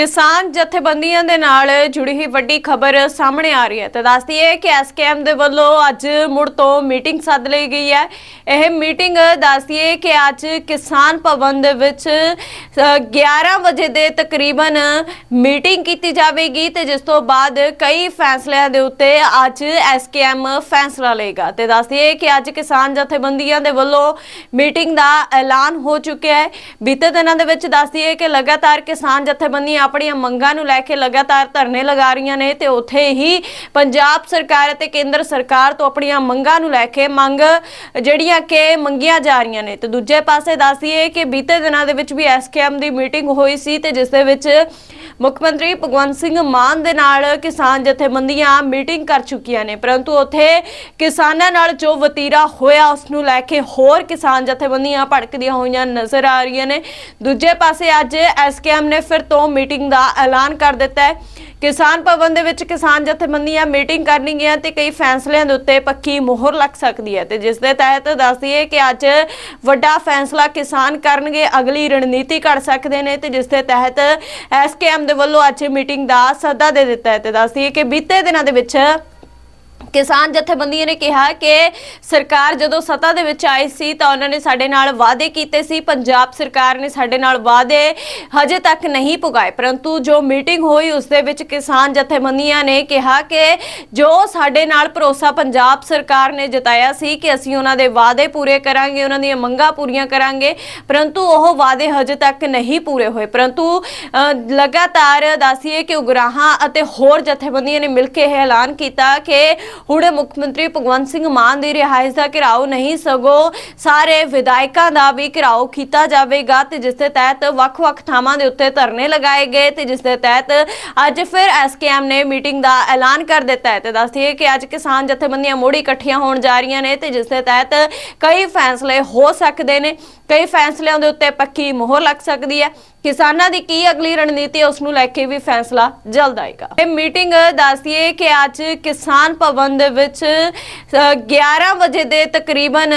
ਕਿਸਾਨ ਜਥੇਬੰਦੀਆਂ ਦੇ ਨਾਲ ਜੁੜੀ ਹੋਈ ਵੱਡੀ ਖਬਰ ਸਾਹਮਣੇ ਆ ਰਹੀ ਹੈ। ਤਾਂ ਦੱਸਦੀ ਹੈ ਕਿ ਐਸਕੇਐਮ ਦੇ ਵੱਲੋਂ ਅੱਜ ਮੁੜ ਤੋਂ ਮੀਟਿੰਗ ਸੱਦ ਲਈ ਗਈ ਹੈ। ਇਹ ਮੀਟਿੰਗ ਦੱਸਦੀ ਹੈ ਕਿ ਅੱਜ ਕਿਸਾਨ ਭਵਨ ਦੇ ਵਿੱਚ ਅ, 11 ਵਜੇ ਦੇ ਤਕਰੀਬਨ ਮੀਟਿੰਗ ਕੀਤੀ ਜਾਵੇਗੀ ਤੇ ਜਿਸ ਤੋਂ ਬਾਅਦ ਕਈ ਫੈਸਲਿਆਂ ਦੇ ਉੱਤੇ ਅੱਜ ਐਸਕੇਐਮ ਫੈਸਲਾ ਲਏਗਾ। ਤੇ ਦੱਸਦੀ ਹੈ ਕਿ ਅੱਜ ਕਿਸਾਨ ਜਥੇਬੰਦੀਆਂ ਦੇ ਵੱਲੋਂ ਮੀਟਿੰਗ ਦਾ ਐਲਾਨ ਹੋ ਚੁੱਕਿਆ ਹੈ। ਬੀਤੇ ਦਿਨਾਂ ਦੇ ਵਿੱਚ ਦੱਸਦੀ ਹੈ ਕਿ ਲਗਾਤਾਰ ਕਿਸਾਨ ਜਥੇਬੰਦੀਆਂ ਆਪਣੀਆਂ ਮੰਗਾਂ ਨੂੰ ਲੈ ਕੇ ਲਗਾਤਾਰ ਧਰਨੇ ਲਗਾ ਰਹੀਆਂ ਨੇ ਤੇ ਉੱਥੇ ਹੀ ਪੰਜਾਬ ਸਰਕਾਰ ਅਤੇ ਕੇਂਦਰ ਸਰਕਾਰ ਤੋਂ ਆਪਣੀਆਂ ਮੰਗਾਂ ਨੂੰ ਲੈ ਕੇ ਮੰਗ ਜਿਹੜੀਆਂ ਕਿ ਮੰਗੀਆਂ ਜਾ ਰਹੀਆਂ ਨੇ। ਤੇ ਦੂਜੇ ਪਾਸੇ ਦੱਸਦੀ ਹੈ ਕਿ ਬੀਤੇ ਦਿਨਾਂ ਦੇ ਵਿੱਚ ਵੀ ਐਸਕੇਐਮ ਦੀ ਮੀਟਿੰਗ ਹੋਈ ਸੀ ਤੇ ਜਿਸ ਦੇ ਵਿੱਚ ਮੁੱਖ ਮੰਤਰੀ ਭਗਵੰਤ ਸਿੰਘ ਮਾਨ ਦੇ ਨਾਲ ਕਿਸਾਨ ਜਥੇਬੰਦੀਆਂ ਮੀਟਿੰਗ ਕਰ ਚੁੱਕੀਆਂ ਨੇ। ਪਰੰਤੂ ਉੱਥੇ ਕਿਸਾਨਾਂ ਨਾਲ ਜੋ ਵਤੀਰਾ ਹੋਇਆ, ਉਸ ਨੂੰ ਲੈ ਕੇ ਹੋਰ ਕਿਸਾਨ ਜਥੇਬੰਦੀਆਂ ਭੜਕਦੀਆਂ ਹੋਈਆਂ ਨਜ਼ਰ ਆ ਰਹੀਆਂ ਨੇ। ਦੂਜੇ ਪਾਸੇ ਅੱਜ ਐਸਕੇਐਮ ਨੇ ਫਿਰ ਤੋਂ ਮੀਟਿੰਗ ਦਾ ਐਲਾਨ ਕਰ ਦਿੱਤਾ ਹੈ। ਕਿਸਾਨ ਭਵਨ ਦੇ ਵਿੱਚ ਕਿਸਾਨ ਜਥੇਬੰਦੀਆਂ ਮੀਟਿੰਗ ਕਰਨਗੀਆਂ ਤੇ ਕਈ ਫੈਸਲਿਆਂ ਦੇ ਉੱਤੇ ਪੱਕੀ ਮੋਹਰ ਲੱਗ ਸਕਦੀ ਹੈ ਤੇ ਜਿਸ ਦੇ ਤਹਿਤ ਦੱਸਦੀ ਹੈ ਕਿ ਅੱਜ ਵੱਡਾ ਫੈਸਲਾ ਕਿਸਾਨ ਕਰਨਗੇ, ਅਗਲੀ ਰਣਨੀਤੀ ਘੜ ਸਕਦੇ ਨੇ ਤੇ ਜਿਸ ਦੇ ਤਹਿਤ ਐਸਕੇਐਮ ਦੇ ਵੱਲੋਂ ਅੱਜ ਮੀਟਿੰਗ ਦਾ ਸੱਦਾ ਦੇ ਦਿੱਤਾ ਹੈ ਤੇ ਦੱਸਦੀ ਹੈ ਕਿ ਬੀਤੇ ਦਿਨਾਂ ਦੇ ਵਿੱਚ ਕਿਸਾਨ ਜਥੇਬੰਦੀਆਂ ਨੇ ਕਿਹਾ ਕਿ ਸਰਕਾਰ ਜਦੋਂ ਸੱਤਾ ਦੇ ਵਿੱਚ ਆਈ ਸੀ ਤਾਂ ਉਹਨਾਂ ਨੇ ਸਾਡੇ ਨਾਲ ਵਾਅਦੇ ਕੀਤੇ ਸੀ। ਪੰਜਾਬ ਸਰਕਾਰ ਨੇ ਸਾਡੇ ਨਾਲ ਵਾਅਦੇ ਹਜੇ ਤੱਕ ਨਹੀਂ ਪੁਗਾਏ। ਪਰੰਤੂ ਜੋ ਮੀਟਿੰਗ ਹੋਈ, ਉਸ ਦੇ ਵਿੱਚ ਕਿਸਾਨ ਜਥੇਬੰਦੀਆਂ ਨੇ ਕਿਹਾ ਕਿ ਜੋ ਸਾਡੇ ਨਾਲ ਭਰੋਸਾ ਪੰਜਾਬ ਸਰਕਾਰ ਨੇ ਜਤਾਇਆ ਸੀ ਕਿ ਅਸੀਂ ਉਹਨਾਂ ਦੇ ਵਾਅਦੇ ਪੂਰੇ ਕਰਾਂਗੇ, ਉਹਨਾਂ ਦੀਆਂ ਮੰਗਾਂ ਪੂਰੀਆਂ ਕਰਾਂਗੇ, ਪਰੰਤੂ ਉਹ ਵਾਅਦੇ ਹਜੇ ਤੱਕ ਨਹੀਂ ਪੂਰੇ ਹੋਏ। ਪਰੰਤੂ ਲਗਾਤਾਰ ਦੱਸੀਏ ਕਿ ਉਗਰਾਹਾਂ ਅਤੇ ਹੋਰ ਜਥੇਬੰਦੀਆਂ ਨੇ ਮਿਲ ਕੇ ਇਹ ਐਲਾਨ ਕੀਤਾ ਕਿ ਹੁਣ ਮੁੱਖ ਮੰਤਰੀ ਭਗਵੰਤ ਸਿੰਘ ਮਾਨ ਦੀ ਰਿਹਾਇਸ਼ ਦਾ ਘਿਰਾਓ ਨਹੀਂ, ਸਗੋਂ ਸਾਰੇ ਵਿਧਾਇਕਾਂ ਦਾ ਵੀ ਘਿਰਾਓ ਕੀਤਾ ਜਾਵੇਗਾ ਤੇ ਜਿਸ ਦੇ ਤਹਿਤ ਵੱਖ-ਵੱਖ ਥਾਵਾਂ ਦੇ ਉੱਤੇ ਧਰਨੇ ਲਗਾਏ ਗਏ ਤੇ ਜਿਸ ਦੇ ਤਹਿਤ ਅੱਜ ਫਿਰ ਐਸਕੇਐਮ ਨੇ ਮੀਟਿੰਗ ਦਾ ਐਲਾਨ ਕਰ ਦਿੱਤਾ ਹੈ। ਤੇ ਦੱਸਦੀ ਕਿ ਅੱਜ ਕਿਸਾਨ ਜਥੇਬੰਦੀਆਂ ਮੋੜੀ ਇਕੱਠੀਆਂ ਹੋਣ ਜਾ ਰਹੀਆਂ ਨੇ ਤੇ ਜਿਸ ਦੇ ਤਹਿਤ ਕਈ ਫੈਸਲੇ ਹੋ ਸਕਦੇ ਨੇ। ਕਈ ਫੈਸਲਿਆਂ ਦੇ ਉੱਤੇ ਪੱਕੀ ਮੋਹਰ ਲੱਗ ਸਕਦੀ ਹੈ। ਕਿਸਾਨਾਂ ਦੀ ਕੀ ਅਗਲੀ ਰਣਨੀਤੀ ਹੈ, ਉਸ ਨੂੰ ਲੈ ਕੇ ਵੀ ਫੈਸਲਾ ਜਲਦ ਆਏਗਾ। ਇਹ ਮੀਟਿੰਗ ਦੱਸਦੀ ਹੈ ਕਿ ਅੱਜ ਕਿਸਾਨ ਭਵਨ ਦੇ ਵਿੱਚ 11 ਵਜੇ ਦੇ ਤਕਰੀਬਨ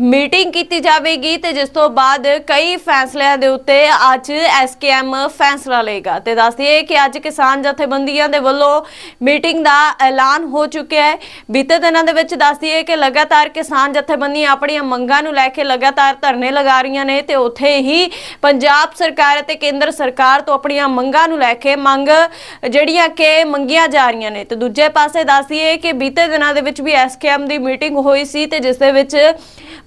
ਮੀਟਿੰਗ ਕੀਤੀ ਜਾਵੇਗੀ ਤੇ ਜਿਸ ਤੋਂ ਬਾਅਦ ਕਈ ਫੈਸਲਿਆਂ ਦੇ ਉੱਤੇ ਅੱਜ ਐਸਕੇਐਮ ਫੈਸਲਾ ਲਏਗਾ। ਤੇ ਦੱਸਦੀ ਹੈ ਕਿ ਅੱਜ ਕਿਸਾਨ ਜਥੇਬੰਦੀਆਂ ਦੇ ਵੱਲੋਂ ਮੀਟਿੰਗ ਦਾ ਐਲਾਨ ਹੋ ਚੁੱਕਿਆ ਹੈ। ਬੀਤੇ ਦਿਨਾਂ ਦੇ ਵਿੱਚ ਦੱਸਦੀ ਹੈ ਕਿ ਲਗਾਤਾਰ ਕਿਸਾਨ ਜਥੇਬੰਦੀਆਂ ਆਪਣੀਆਂ ਮੰਗਾਂ ਨੂੰ ਲੈ ਕੇ ਲਗਾਤਾਰ ਧਰਨੇ ਲਗਾ ਰਹੀਆਂ ਨੇ ਤੇ ਉੱਥੇ ਹੀ ਪੰਜਾਬ ਸਰਕਾਰ ਅਤੇ ਕੇਂਦਰ ਸਰਕਾਰ ਤੋਂ ਆਪਣੀਆਂ ਮੰਗਾਂ ਨੂੰ ਲੈ ਕੇ ਮੰਗ ਜਿਹੜੀਆਂ ਕਿ ਮੰਗੀਆਂ ਜਾ ਰਹੀਆਂ ਨੇ। ਤੇ ਦੂਜੇ ਪਾਸੇ ਦੱਸਦੀ ਹੈ ਕਿ ਬੀਤੇ ਦਿਨਾਂ ਦੇ ਵਿੱਚ ਵੀ ਐਸਕੇਐਮ ਦੀ ਮੀਟਿੰਗ ਹੋਈ ਸੀ ਤੇ ਜਿਸ ਦੇ ਵਿੱਚ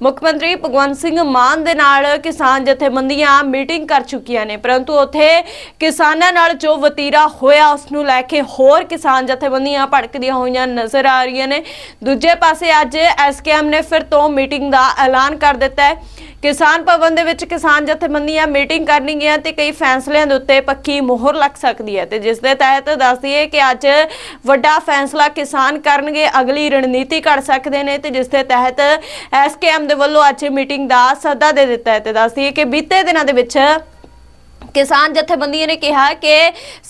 ਮੁੱਖ ਮੰਤਰੀ ਭਗਵੰਤ ਸਿੰਘ ਮਾਨ ਦੇ ਨਾਲ ਕਿਸਾਨ ਜਥੇਬੰਦੀਆਂ ਮੀਟਿੰਗ ਕਰ ਚੁੱਕੀਆਂ ਨੇ। ਪਰੰਤੂ ਉੱਥੇ ਕਿਸਾਨਾਂ ਨਾਲ ਜੋ ਵਤੀਰਾ ਹੋਇਆ, ਉਸ ਨੂੰ ਲੈ ਕੇ ਹੋਰ ਕਿਸਾਨ ਜਥੇਬੰਦੀਆਂ ਭੜਕਦੀਆਂ ਹੋਈਆਂ ਨਜ਼ਰ ਆ ਰਹੀਆਂ ਨੇ। ਦੂਜੇ ਪਾਸੇ ਅੱਜ ਐਸਕੇਐਮ ਨੇ ਫਿਰ ਤੋਂ ਮੀਟਿੰਗ ਦਾ ਐਲਾਨ ਕਰ ਦਿੱਤਾ ਹੈ। ਕਿਸਾਨ ਭਵਨ ਦੇ ਵਿੱਚ ਕਿਸਾਨ ਜਥੇਬੰਦੀਆਂ ਮੀਟਿੰਗ ਕਰਨਗੀਆਂ ਤੇ ਕਈ ਫੈਸਲਿਆਂ ਦੇ ਉੱਤੇ ਪੱਕੀ ਮੋਹਰ ਲੱਗ ਸਕਦੀ ਹੈ ਤੇ ਜਿਸ ਦੇ ਤਹਿਤ ਦੱਸਦੀ ਹੈ ਕਿ ਅੱਜ ਵੱਡਾ ਫੈਸਲਾ ਕਿਸਾਨ ਕਰਨਗੇ, ਅਗਲੀ ਰਣਨੀਤੀ ਘੜ ਸਕਦੇ ਨੇ ਤੇ ਜਿਸ ਦੇ ਤਹਿਤ ਐਸਕੇਐਮ ਦੇ ਵੱਲੋਂ ਅੱਜ ਮੀਟਿੰਗ ਦਾ ਸੱਦਾ ਦੇ ਦਿੱਤਾ ਹੈ ਤੇ ਦੱਸਦੀ ਹੈ ਕਿ ਬੀਤੇ ਦਿਨਾਂ ਦੇ ਵਿੱਚ ਕਿਸਾਨ ਜਥੇਬੰਦੀਆਂ ਨੇ ਕਿਹਾ ਕਿ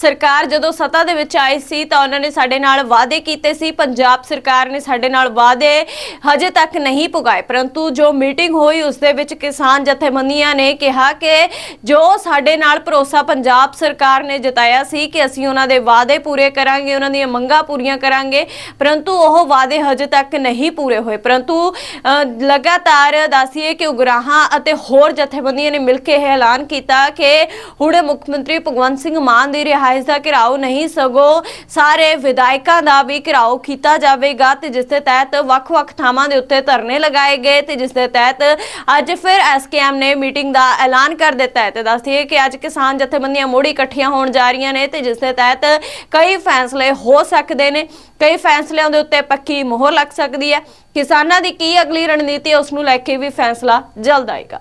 ਸਰਕਾਰ ਜਦੋਂ ਸੱਤਾ ਦੇ ਵਿੱਚ ਆਈ ਸੀ ਤਾਂ ਉਹਨਾਂ ਨੇ ਸਾਡੇ ਨਾਲ ਵਾਅਦੇ ਕੀਤੇ ਸੀ। ਪੰਜਾਬ ਸਰਕਾਰ ਨੇ ਸਾਡੇ ਨਾਲ ਵਾਅਦੇ ਹਜੇ ਤੱਕ ਨਹੀਂ ਪੁਗਾਏ। ਪਰੰਤੂ ਜੋ ਮੀਟਿੰਗ ਹੋਈ, ਉਸ ਦੇ ਵਿੱਚ ਕਿਸਾਨ ਜਥੇਬੰਦੀਆਂ ਨੇ ਕਿਹਾ ਕਿ ਜੋ ਸਾਡੇ ਨਾਲ ਭਰੋਸਾ ਪੰਜਾਬ ਸਰਕਾਰ ਨੇ ਜਤਾਇਆ ਸੀ ਕਿ ਅਸੀਂ ਉਹਨਾਂ ਦੇ ਵਾਅਦੇ ਪੂਰੇ ਕਰਾਂਗੇ, ਉਹਨਾਂ ਦੀਆਂ ਮੰਗਾਂ ਪੂਰੀਆਂ ਕਰਾਂਗੇ, ਪਰੰਤੂ ਉਹ ਵਾਅਦੇ ਹਜੇ ਤੱਕ ਨਹੀਂ ਪੂਰੇ ਹੋਏ। ਪਰੰਤੂ ਲਗਾਤਾਰ ਦੱਸੀਏ ਕਿ ਉਗਰਾਹਾਂ ਅਤੇ ਹੋਰ ਜਥੇਬੰਦੀਆਂ ਨੇ ਮਿਲ ਕੇ ਇਹ ਐਲਾਨ ਕੀਤਾ ਕਿ ਹੁਣ ਮੁੱਖ ਮੰਤਰੀ ਭਗਵੰਤ ਸਿੰਘ ਮਾਨ ਦੀ ਰਿਹਾਇਸ਼ ਦਾ ਘਿਰਾਓ ਨਹੀਂ, ਸਗੋਂ ਸਾਰੇ ਵਿਧਾਇਕਾਂ ਦਾ ਵੀ ਘਿਰਾਓ ਕੀਤਾ ਜਾਵੇਗਾ ਤੇ ਜਿਸ ਦੇ ਤਹਿਤ ਵੱਖ-ਵੱਖ ਥਾਵਾਂ ਦੇ ਉੱਤੇ ਧਰਨੇ ਲਗਾਏ ਗਏ ਤੇ ਜਿਸ ਦੇ ਤਹਿਤ ਅੱਜ ਫਿਰ ਐਸਕੇਐਮ ਨੇ ਮੀਟਿੰਗ ਦਾ ਐਲਾਨ ਕਰ ਦਿੱਤਾ ਹੈ। ਤੇ ਦੱਸਦੀਏ ਕਿ ਅੱਜ ਕਿਸਾਨ ਜਥੇਬੰਦੀਆਂ ਮੋੜੀ ਇਕੱਠੀਆਂ ਹੋਣ ਜਾ ਰਹੀਆਂ ਨੇ ਤੇ ਜਿਸ ਦੇ ਤਹਿਤ ਕਈ ਫੈਸਲੇ ਹੋ ਸਕਦੇ ਨੇ, ਕਈ ਫੈਸਲਿਆਂ ਦੇ ਉੱਤੇ ਪੱਕੀ ਮੋਹਰ ਲੱਗ ਸਕਦੀ ਹੈ। ਕਿਸਾਨਾਂ ਦੀ ਕੀ ਅਗਲੀ ਰਣਨੀਤੀ ਹੈ, ਉਸ ਨੂੰ ਲੈ ਕੇ ਵੀ ਫੈਸਲਾ ਜਲਦ ਆਏਗਾ।